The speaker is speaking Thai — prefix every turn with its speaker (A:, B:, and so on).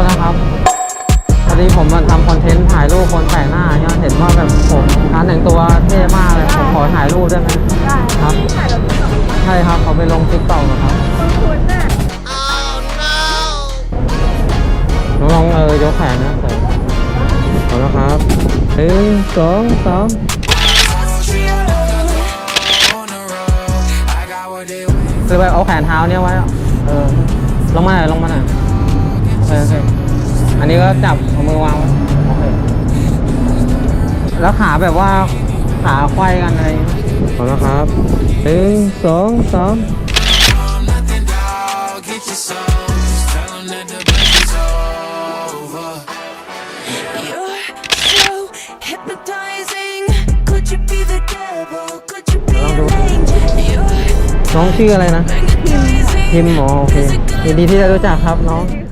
A: ษนะครับพอดีผมมาทำคอนเทนต์ถ่ายรูปคนแต่งหน้าเนี่ยเห็นว่าแบบผมการแต่งตัวเท่มากเลยผมขอถ่ายรูปได้ไหม
B: ได้
A: ครับ
B: ถ่ายเราดูสอง
A: ใช่ครับเขาไปลงติ๊กต็อกนะครับ
B: คนคุ้นน่ะ
A: น้องลองเออยกแขนนะเสร็จขอบนะครับหนึ่งสองสาม คือแบบเอาแขนเท้าเนี่ยไว้อะเออ ลงมาหน่อยลงมาหน่อย โอเคโอเคอันนี้ก็จับเอามือวางไว้โอเคแล้วขาแบบว่าขาไขว้กันอะไรอย่างเงี้ยขอบนะครับหนึ่งสองสาม
C: You're so hypnotizing. Could you be the devil? Could you be an angel? You're
A: น้องชื่ออะไรนะ
C: magnetizing.
A: พิมพ์หมอโอเคยินดีที่ได้รู้จักครับน้อง
B: นี่